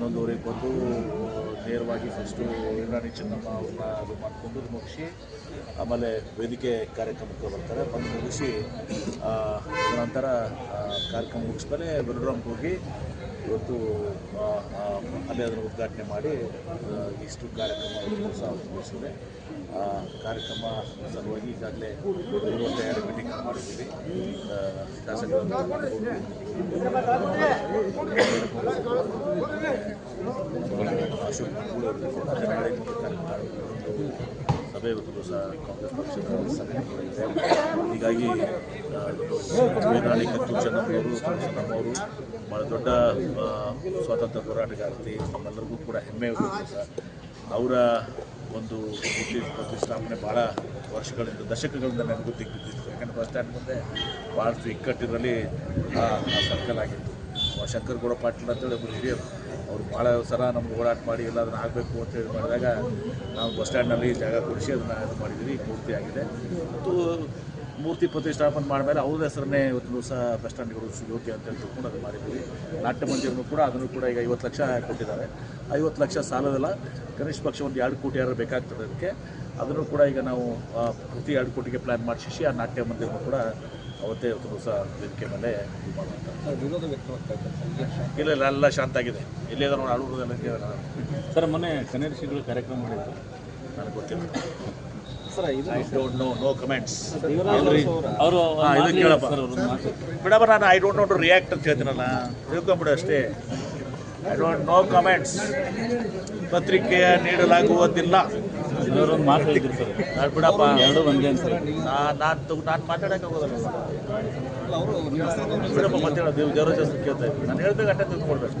ಹನ್ನೊಂದುವರೆಗೆ ಬಂದು, ನೇರವಾಗಿ ಫಸ್ಟು ಇಂದ್ರಾಣಿ ಚೆನ್ನಮ್ಮ ಅವ್ರನ್ನ ಅದು ಮಾಡಿಕೊಂಡು ಮುಗಿಸಿ, ಆಮೇಲೆ ವೇದಿಕೆ ಕಾರ್ಯಕ್ರಮಕ್ಕೆ ಬರ್ತಾರೆ. ಬಂದು ಮುಗಿಸಿ ನಂತರ ಕಾರ್ಯಕ್ರಮ ಮುಗಿಸ್ಮೇಲೆ ಗುರುರಾಮ್ಗೆ ಹೋಗಿ ಇವತ್ತು ಅಲ್ಲಿ ಅದನ್ನು ಉದ್ಘಾಟನೆ ಮಾಡಿ ಇಷ್ಟು ಕಾರ್ಯಕ್ರಮ ಆ, ಕಾರ್ಯಕ್ರಮ ಸಲುವಾಗಿ ಈಗಾಗಲೇ ತಯಾರಿ ಮೀಟಿಂಗ್ ಮಾಡಿದ್ದೀವಿ. ಕರ್ಕೊಂಡು ಅಶೋಕ್ ಕೂಡ ಸಭೆ ಇವತ್ತು ಸಹ ಕಾಂಗ್ರೆಸ್ ಪಕ್ಷದ ಸಭೆ ಹೀಗಾಗಿ ಆ, ವೇದಾಳಿ ಕಿತ್ತೂರು ಚೆನ್ನಮ್ಮವರು ಭಾಳ ದೊಡ್ಡ ಸ್ವಾತಂತ್ರ್ಯ ಹೋರಾಟಗಾರ್ತಿ ನಮ್ಮೆಲ್ಲರಿಗೂ ಕೂಡ ಹೆಮ್ಮೆ ಅವರ ಒಂದು ಪ್ರತಿಷ್ಠಾಪನೆ ಭಾಳ ವರ್ಷಗಳಿಂದ ದಶಕಗಳಿಂದ ನನಗೂ ಬಿದ್ದಿತ್ತು ಯಾಕಂದರೆ ಬಸ್ ಸ್ಟ್ಯಾಂಡ್ ಮುಂದೆ ಭಾಳಷ್ಟು ಇಕ್ಕಟ್ಟಿರಲಿ ಸರ್ಕಲ್ ಆಗಿತ್ತು. ಅವ ಶಂಕರ್ ಗೌಡ ಪಾಟೀಲ್ ಅಂತೇಳಿ ಒಬ್ಬರು ಹಿರಿಯರು. ಅವ್ರು ಭಾಳ ಸಲ ನಮ್ಗೆ ಓಡಾಟ ಮಾಡಿ ಎಲ್ಲ ಅದನ್ನು ಆಗಬೇಕು ಅಂತ ಹೇಳಿ ಮಾಡಿದಾಗ ನಾವು ಬಸ್ ಸ್ಟ್ಯಾಂಡ್ನಲ್ಲಿ ಜಾಗ ಕೊಡಿಸಿ ಅದನ್ನು ಇದು ಮಾಡಿದ್ದೀವಿ ಪೂರ್ತಿ ಆಗಿದೆ. ಮತ್ತು ಮೂರ್ತಿ ಪ್ರತಿಷ್ಠಾಪನೆ ಮಾಡಿದ್ಮೇಲೆ ಅವ್ರ ಹೆಸರನ್ನೇ ಇವತ್ತು ದಿವಸ ಬಸ್ ಸ್ಟ್ಯಾಂಡ್ಗಳು ಯೋಗ್ಯ ಅಂತ ತಿಳ್ಕೊಂಡು ಅದು ಮಾಡಿದ್ದೀವಿ. ನಾಟ್ಯ ಮಂದಿರನು ಕೂಡ ಅದನ್ನು ಕೂಡ ಈಗ ಐವತ್ತು ಲಕ್ಷ ಕೊಟ್ಟಿದ್ದಾರೆ. ಐವತ್ತು ಲಕ್ಷ ಸಾಲದಲ್ಲ ಕನಿಷ್ಠ ಪಕ್ಷ ಒಂದು ಎರಡು ಕೋಟಿ ಯಾರು ಬೇಕಾಗ್ತದೆ ಅದಕ್ಕೆ. ಅದನ್ನು ಕೂಡ ಈಗ ನಾವು ಪ್ರತಿ ಎರಡು ಕೋಟಿಗೆ ಪ್ಲ್ಯಾನ್ ಮಾಡಿಸಿ, ಆ, ನಾಟ್ಯ ಮಂದಿರನು ಕೂಡ ಅವತ್ತೇ ಇವತ್ತು ದಿವಸ ವೇದಿಕೆ ಮೇಲೆ ಇದು ಮಾಡುವಂಥ. ಇಲ್ಲ ಇಲ್ಲ ಎಲ್ಲ ಶಾಂತ ಆಗಿದೆ ಎಲ್ಲಿ ನೋಡಿ ಆಡೋದು ಸರ್ ಮೊನ್ನೆ ಕನ್ನಡ ಶ್ರೀಗಳು ಕಾರ್ಯಕ್ರಮ ಮಾಡಿದ್ರು. ನನಗೆ ಗೊತ್ತಿಲ್ಲ. ಸರ್ ಇದು I don't know no comments ಅವರು ಇದು ಕೇಳಪ್ಪ. ಬಿಡಪ್ಪ ನಾನು I don't know to react ಅಂತ ಹೇಳ್ತೀನಲ್ಲ. ತಿಳ್ಕೊಂಬಿಡು ಅಷ್ಟೇ. ಐ ಡೋಂಟ್ ನೋ ಕಮೆಂಟ್ಸ್ ಪತ್ರಿಕೆಯ ನೀಡಲಾಗುವುದಿಲ್ಲ. ಅವರೊಂದು ಮಾತು ಹೇಳಿದ್ರು ಸರ್. ನಾನು ಬಿಡಪ್ಪ. ಎರಡು ಒಂದೇ ಅಂತ ಸರ್ ನಾನು ನಾನು ನಾನು ಮಾತಾಡೋಕೆ ಹೋಗೋದಲ್ಲ. ಬಿಡಪ್ಪ ಮಾತಾಡೋದು ನೀವು ಜವರ ಜಾಸ್ತಿ ಕೇಳ್ತಾ ಇದ್ದೀನಿ ನಾನು ಹೇಳ್ಬೇಕು ಅಟ್ಟೆ ತಿಳ್ಕೊಳ್ಬೇಕು.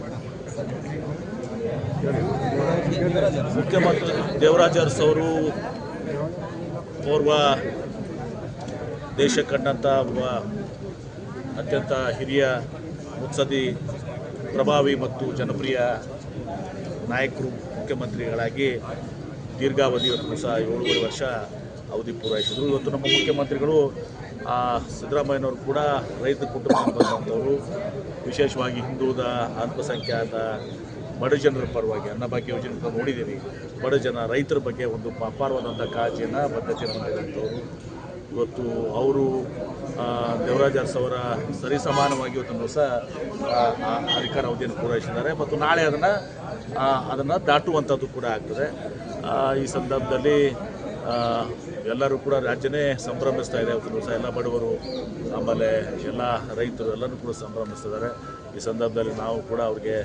ಮುಖ್ಯಮಂತ್ರಿ ದೇವರಾಜ ಅರಸು ಅವರು ಓರ್ವ ದೇಶ ಕಂಡಂಥ ಒಬ್ಬ ಅತ್ಯಂತ ಹಿರಿಯ ಮುತ್ಸದಿ ಪ್ರಭಾವಿ ಮತ್ತು ಜನಪ್ರಿಯ ನಾಯಕರು ಮುಖ್ಯಮಂತ್ರಿಗಳಾಗಿ ದೀರ್ಘಾವಧಿ ಇವತ್ತು ಸಹ ಏಳುವರೆ ವರ್ಷ ಅವಧಿ ಪೂರೈಸಿದರು. ಇವತ್ತು ನಮ್ಮ ಮುಖ್ಯಮಂತ್ರಿಗಳು ಸಿದ್ದರಾಮಯ್ಯನವರು ಕೂಡ ರೈತ ಕುಟುಂಬಕ್ಕೆ ಬಂದಂಥವರು ವಿಶೇಷವಾಗಿ ಹಿಂದೂದ ಅಲ್ಪಸಂಖ್ಯಾತ ಬಡ ಜನರ ಪರವಾಗಿ ಅನ್ನಭಾಗ್ಯ ಯೋಜನೆ ಕೂಡ ನೋಡಿದ್ದೀವಿ. ಬಡ ಜನ ರೈತರ ಬಗ್ಗೆ ಒಂದು ಅಪಾರವಾದಂಥ ಕಾಳಜಿಯನ್ನು ಬದ್ಧತೆಯನ್ನು ಹೊಂದಿದಂಥವ್ರು ಇವತ್ತು ಅವರು ದೇವರಾಜ್ ಅರಸ್ ಅವರ ಸರಿಸಮಾನವಾಗಿ ಇವತ್ತು ಸಹ ಆ, ಆ ಅಧಿಕಾರ ಅವಧಿಯನ್ನು ಪೂರೈಸಿದ್ದಾರೆ. ಮತ್ತು ನಾಳೆ ಅದನ್ನು ಅದನ್ನು ದಾಟುವಂಥದ್ದು ಕೂಡ ಆಗ್ತದೆ. ಈ ಸಂದರ್ಭದಲ್ಲಿ ಎಲ್ಲರೂ ಕೂಡ ರಾಜ್ಯನೇ ಸಂಭ್ರಮಿಸ್ತಾ ಇದೆ. ಇವತ್ತು ಎಲ್ಲ ಬಡವರು, ಆಮೇಲೆ ಎಲ್ಲ ರೈತರು ಎಲ್ಲರೂ ಕೂಡ ಸಂಭ್ರಮಿಸ್ತಿದ್ದಾರೆ ಈ ಸಂದರ್ಭದಲ್ಲಿ ನಾವು ಕೂಡ ಅವ್ರಿಗೆ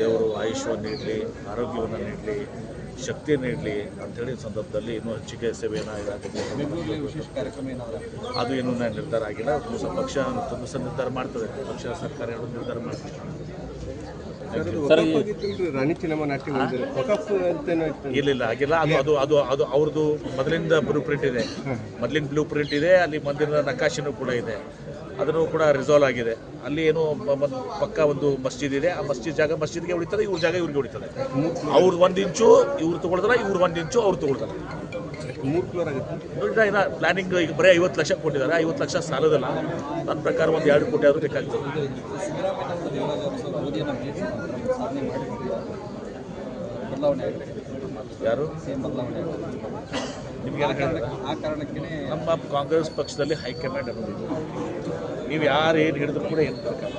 ದೇವರು ಆಯುಷ್ಯವನ್ನು ನೀಡಲಿ, ಆರೋಗ್ಯವನ್ನು ನೀಡಲಿ ಶಕ್ತಿಯನ್ನು ನೀಡಲಿ ಅಂಥೇಳಿ ಸಂದರ್ಭದಲ್ಲಿ ಇನ್ನೂ ಹೆಚ್ಚಿಗೆ ಸೇವೆಯನ್ನು ಏನಾದ್ರು ಅದು ಇನ್ನೂ ನಾನು ನಿರ್ಧಾರ ಆಗಿಲ್ಲ. ಪಕ್ಷ ನಿರ್ಧಾರ ಮಾಡ್ತದೆ. ಪಕ್ಷ ಸರ್ಕಾರ ನಿರ್ಧಾರ ಮಾಡ್ತದೆ. ರಾಣಿ ಚೆನ್ನಮ್ಮ ನಾಟ್ಯ. ಇಲ್ಲ ಅದು ಅದು ಅದು ಅದು ಅವ್ರದ್ದು ಮೊದಲಿಂದ ಬ್ಲೂ ಪ್ರಿಂಟ್ ಇದೆ. ಮೊದಲಿನ ಬ್ಲೂ ಪ್ರಿಂಟ್ ಇದೆ ಅಲ್ಲಿ ಮಂದಿರದ ನಕಾಶೆನೂ ಕೂಡ ಇದೆ. ಅದನ್ನು ಕೂಡ ರಿಸಾಲ್ವ್ ಆಗಿದೆ. ಅಲ್ಲಿ ಏನು ಪಕ್ಕ ಒಂದು ಮಸ್ಜಿದ್ ಇದೆ. ಆ ಮಸ್ಜಿದ್ ಜಾಗ ಮಸ್ಜಿದ್ಗೆ ಉಳಿತದೆ, ಇವ್ರ ಜಾಗ ಇವ್ರಿಗೆ ಉಳಿತದೆ. ಅವ್ರದ್ದು ಒಂದು ಇಂಚು, ಇವ್ರು ತಗೊಳ್ತಾರೆ, ಇವ್ರು ಒಂದು ಇಂಚು, ಅವ್ರು ತಗೊಳ್ತಾರೆ. ಪ್ಲಾನಿಂಗ್ ಈಗ ಬರೀ ಐವತ್ತು ಲಕ್ಷ ಕೊಟ್ಟಿದ್ದಾರೆ. ಐವತ್ತು ಲಕ್ಷ ಸಾಲದಲ್ಲ. ನನ್ನ ಪ್ರಕಾರ ಒಂದು ಎರಡು ಕೋಟಿ ಆದರೂ ಬೇಕಾಗ್ತದೆ. ಯಾರು? ನಿಮ್ಗೆ ಆ ಕಾರಣಕ್ಕೆ ನಮ್ಮ ಕಾಂಗ್ರೆಸ್ ಪಕ್ಷದಲ್ಲಿ ಹೈಕಮಾಂಡ್ ಅನ್ನೋದಿದೆ ನೀವು ಯಾರು ಏನು ಹಿಡಿದ್ರು ಕೂಡ ಏನು ಬರೋಕ್ಕಾಗಲ್ಲ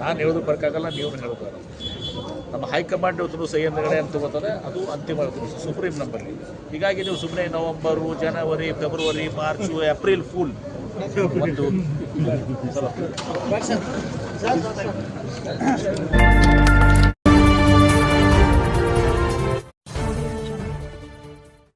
ನಾನು ಹೇಳೋದು ಬರೋಕ್ಕಾಗಲ್ಲ ನೀವು ಹೇಳೋದು ನಮ್ಮ ಹೈಕಮಾಂಡ್ ಇವತ್ತು ಸಹಿ ನಿರ್ಣಯ ಅಂತ ಗೊತ್ತದೆ? ಅದು ಅಂತಿಮ ಸುಪ್ರೀಂ ನಂಬರ್ಲಿ. ಹೀಗಾಗಿ ನೀವು ಸುಮ್ಮನೆ ನವಂಬರು, ಜನವರಿ, ಫೆಬ್ರವರಿ, ಮಾರ್ಚು, ಏಪ್ರಿಲ್ ಫುಲ್. ಒಂದು